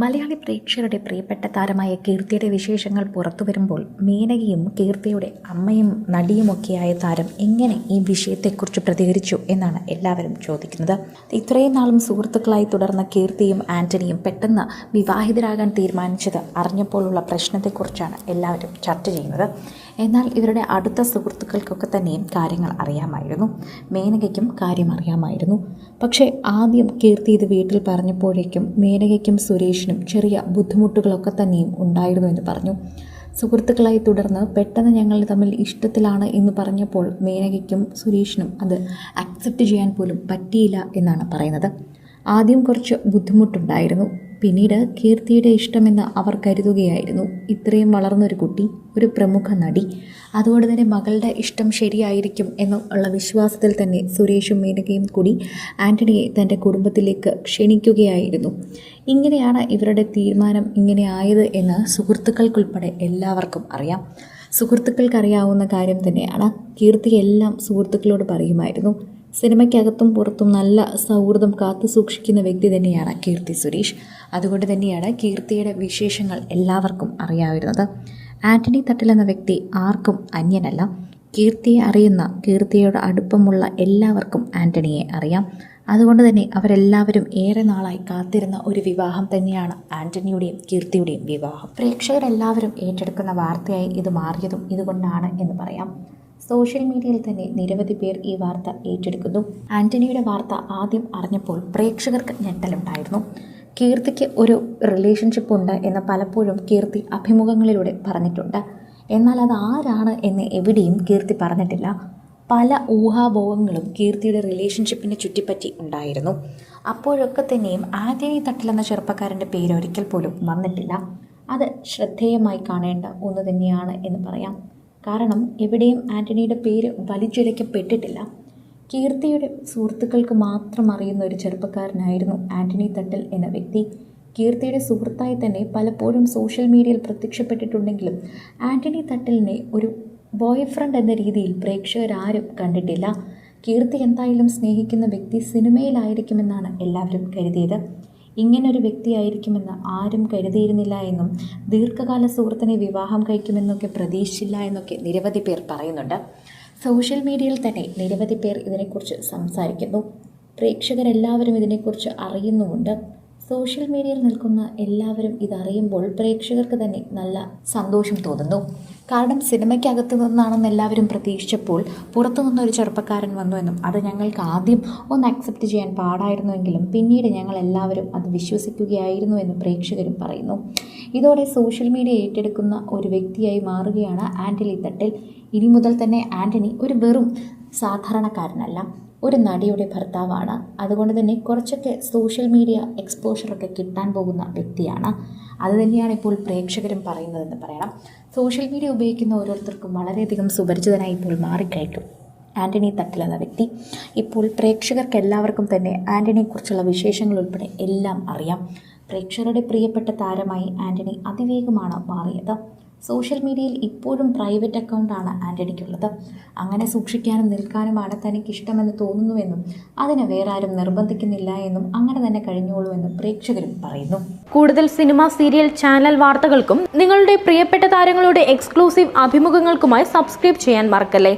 മലയാളി പ്രേക്ഷകരുടെ പ്രിയപ്പെട്ട താരമായ കീർത്തിയുടെ വിശേഷങ്ങൾ പുറത്തു വരുമ്പോൾ മേനകയും കീർത്തിയുടെ അമ്മയും നടിയുമൊക്കെയായ താരം എങ്ങനെ ഈ വിഷയത്തെക്കുറിച്ച് പ്രതികരിച്ചു എന്നാണ് എല്ലാവരും ചോദിക്കുന്നത്. ഇത്രയും നാളും സുഹൃത്തുക്കളായി തുടർന്ന കീർത്തിയും ആന്റണിയും പെട്ടെന്ന് വിവാഹിതരാകാൻ തീരുമാനിച്ചത് അറിഞ്ഞപ്പോഴുള്ള പ്രശ്നത്തെക്കുറിച്ചാണ് എല്ലാവരും ചർച്ച ചെയ്യുന്നത്. എന്നാൽ ഇവരുടെ അടുത്ത സുഹൃത്തുക്കൾക്കൊക്കെ തന്നെയും കാര്യങ്ങൾ അറിയാമായിരുന്നു. മേനകയ്ക്കും കാര്യം അറിയാമായിരുന്നു. പക്ഷേ ആദ്യം കീർത്തി ഇത് വീട്ടിൽ പറഞ്ഞപ്പോഴേക്കും മേനകയ്ക്കും സുരേഷിനും ചെറിയ ബുദ്ധിമുട്ടുകളൊക്കെ തന്നെയും ഉണ്ടായിരുന്നു എന്ന് പറഞ്ഞു. സുഹൃത്തുക്കളായി തുടർന്ന് പെട്ടെന്ന് ഞങ്ങൾ തമ്മിൽ ഇഷ്ടത്തിലാണ് എന്ന് പറഞ്ഞപ്പോൾ മേനകയ്ക്കും സുരേഷിനും അത് അക്സെപ്റ്റ് ചെയ്യാൻ പോലും പറ്റിയില്ല എന്നാണ് പറയുന്നത്. ആദ്യം കുറച്ച് ബുദ്ധിമുട്ടുണ്ടായിരുന്നു. പിന്നീട് കീർത്തിയുടെ ഇഷ്ടമെന്ന് അവർ കരുതുകയായിരുന്നു. ഇത്രയും വളർന്നൊരു കുട്ടി ഒരു പ്രമുഖ നടി. അതുകൊണ്ട് തന്നെ മകളുടെ ഇഷ്ടം ശരിയായിരിക്കും എന്നുള്ള വിശ്വാസത്തിൽ തന്നെ സുരേഷും മേനകയും കൂടി ആന്റണിയെ തന്റെ കുടുംബത്തിലേക്ക് ക്ഷണിക്കുകയായിരുന്നു. ഇങ്ങനെയാണ് ഇവരുടെ തീരുമാനം ഇങ്ങനെ ആയത് എന്ന് സുഹൃത്തുക്കൾക്കുൾപ്പെടെ എല്ലാവർക്കും അറിയാം. സുഹൃത്തുക്കൾക്കറിയാവുന്ന കാര്യം തന്നെയാണ്. കീർത്തിയെല്ലാം സുഹൃത്തുക്കളോട് പറയുമായിരുന്നു. സിനിമയ്ക്കകത്തും പുറത്തും നല്ല സൗഹൃദം കാത്തു സൂക്ഷിക്കുന്ന വ്യക്തി തന്നെയാണ് കീർത്തി സുരേഷ്. അതുകൊണ്ട് തന്നെയാണ് കീർത്തിയുടെ വിശേഷങ്ങൾ എല്ലാവർക്കും അറിയാവുന്നത്. ആന്റണി തട്ടിൽ എന്ന വ്യക്തി ആർക്കും അന്യനല്ല. കീർത്തിയെ അറിയുന്ന കീർത്തിയോട് അടുപ്പമുള്ള എല്ലാവർക്കും ആന്റണിയെ അറിയാം. അതുകൊണ്ട് തന്നെ അവരെല്ലാവരും ഏറെ നാളായി കാത്തിരുന്ന ഒരു വിവാഹം തന്നെയാണ് ആന്റണിയുടെയും കീർത്തിയുടെയും വിവാഹം. പ്രേക്ഷകരെല്ലാവരും ഏറ്റെടുക്കുന്ന വാർത്തയായി ഇത് മാറിയതും ഇതുകൊണ്ടാണ് എന്ന് പറയാം. സോഷ്യൽ മീഡിയയിൽ തന്നെ നിരവധി പേർ ഈ വാർത്ത ഏറ്റെടുക്കുന്നു. ആന്റണിയുടെ വാർത്ത ആദ്യം അറിഞ്ഞപ്പോൾ പ്രേക്ഷകർക്ക് ഞെട്ടലുണ്ടായിരുന്നു. കീർത്തിക്ക് ഒരു റിലേഷൻഷിപ്പ് ഉണ്ട് എന്ന് പലപ്പോഴും കീർത്തി അഭിമുഖങ്ങളിലൂടെ പറഞ്ഞിട്ടുണ്ട്. എന്നാൽ അത് ആരാണ് എന്ന് എവിടെയും കീർത്തി പറഞ്ഞിട്ടില്ല. പല ഊഹാഭോഗങ്ങളും കീർത്തിയുടെ റിലേഷൻഷിപ്പിനെ ചുറ്റിപ്പറ്റി ഉണ്ടായിരുന്നു. അപ്പോഴൊക്കെ തന്നെയും ആന്റണി തട്ടിൽ എന്ന ചെറുപ്പക്കാരന്റെ പേര് ഒരിക്കൽ പോലും വന്നിട്ടില്ല. അത് ശ്രദ്ധേയമായി കാണേണ്ട ഒന്ന് തന്നെയാണ് എന്ന് പറയാം. കാരണം എവിടെയും ആന്റണിയുടെ പേര് വലിച്ചുലയ്ക്കപ്പെട്ടിട്ടില്ല. കീർത്തിയുടെ സുഹൃത്തുക്കൾക്ക് മാത്രം അറിയുന്ന ഒരു ചെറുപ്പക്കാരനായിരുന്നു ആന്റണി തട്ടൽ എന്ന വ്യക്തി. കീർത്തിയുടെ സുഹൃത്തായി തന്നെ പലപ്പോഴും സോഷ്യൽ മീഡിയയിൽ പ്രത്യക്ഷപ്പെട്ടിട്ടുണ്ടെങ്കിലും ആന്റണി തട്ടലിനെ ഒരു ബോയ് ഫ്രണ്ട് എന്ന രീതിയിൽ പ്രേക്ഷകരാരും കണ്ടിട്ടില്ല. കീർത്തി എന്തായാലും സ്നേഹിക്കുന്ന വ്യക്തി സിനിമയിലായിരിക്കുമെന്നാണ് എല്ലാവരും കരുതിയത്. ഇങ്ങനൊരു വ്യക്തിയായിരിക്കുമെന്ന് ആരും കരുതിയിരുന്നില്ല എന്നും ദീർഘകാല സുഹൃത്തിനെ വിവാഹം കഴിക്കുമെന്നൊക്കെ പ്രതീക്ഷിച്ചില്ല എന്നൊക്കെ നിരവധി പേർ പറയുന്നുണ്ട്. സോഷ്യൽ മീഡിയയിൽ തന്നെ നിരവധി പേർ ഇതിനെക്കുറിച്ച് സംസാരിക്കുന്നു. പ്രേക്ഷകരെല്ലാവരും ഇതിനെക്കുറിച്ച് അറിയുന്നുമുണ്ട്. സോഷ്യൽ മീഡിയയിൽ നിൽക്കുന്ന എല്ലാവരും ഇതറിയുമ്പോൾ പ്രേക്ഷകർക്ക് തന്നെ നല്ല സന്തോഷം തോന്നുന്നു. കാരണം സിനിമയ്ക്കകത്ത് നിന്നാണെന്ന് എല്ലാവരും പ്രതീക്ഷിച്ചപ്പോൾ പുറത്തു നിന്നൊരു ചെറുപ്പക്കാരൻ വന്നു എന്നും അത് ഞങ്ങൾക്ക് ആദ്യം ഒന്ന് അക്സെപ്റ്റ് ചെയ്യാൻ പാടായിരുന്നുവെങ്കിലും പിന്നീട് ഞങ്ങൾ എല്ലാവരും അത് വിശ്വസിക്കുകയായിരുന്നു എന്ന് പ്രേക്ഷകരും പറയുന്നു. ഇതോടെ സോഷ്യൽ മീഡിയ ഏറ്റെടുക്കുന്ന ഒരു വ്യക്തിയായി മാറുകയാണ് ആന്റണി തട്ടിൽ. ഇനി മുതൽ തന്നെ ആന്റണി ഒരു വെറും സാധാരണക്കാരനല്ല. ഒരു നടിയുടെ ഭർത്താവാണ്. അതുകൊണ്ട് തന്നെ കുറച്ചൊക്കെ സോഷ്യൽ മീഡിയ എക്സ്പോഷറൊക്കെ കിട്ടാൻ പോകുന്ന വ്യക്തിയാണ്. അത് തന്നെയാണ് ഇപ്പോൾ പ്രേക്ഷകരും പറയുന്നതെന്ന് പറയണം സോഷ്യൽ മീഡിയ ഉപയോഗിക്കുന്ന ഓരോരുത്തർക്കും വളരെയധികം സുപരിചിതനായി ഇപ്പോൾ മാറിക്കഴിക്കും ആന്റണി തട്ടിൽ എന്ന വ്യക്തി. ഇപ്പോൾ പ്രേക്ഷകർക്ക് എല്ലാവർക്കും തന്നെ ആന്റണിയെക്കുറിച്ചുള്ള വിശേഷങ്ങൾ ഉൾപ്പെടെ എല്ലാം അറിയാം. പ്രേക്ഷകരുടെ പ്രിയപ്പെട്ട താരമായി ആന്റണി അതിവേഗമാണ് മാറിയത്. സോഷ്യൽ മീഡിയയിൽ ഇപ്പോഴും പ്രൈവറ്റ് അക്കൗണ്ടാണ് ആന്റണിക്കുള്ളത് അങ്ങനെ സൂക്ഷിക്കാനും നിൽക്കാനുമാണ് തനിക്ക് ഇഷ്ടമെന്ന് തോന്നുന്നുവെന്നും അതിനെ വേറെ ആരും നിർബന്ധിക്കുന്നില്ല എന്നും അങ്ങനെ തന്നെ കഴിഞ്ഞോളൂ എന്നും പ്രേക്ഷകരും പറയുന്നു. കൂടുതൽ സിനിമ സീരിയൽ ചാനൽ വാർത്തകൾക്കും നിങ്ങളുടെ പ്രിയപ്പെട്ട താരങ്ങളുടെ എക്സ്ക്ലൂസീവ് അഭിമുഖങ്ങൾക്കുമായി സബ്സ്ക്രൈബ് ചെയ്യാൻ മറക്കല്ലേ?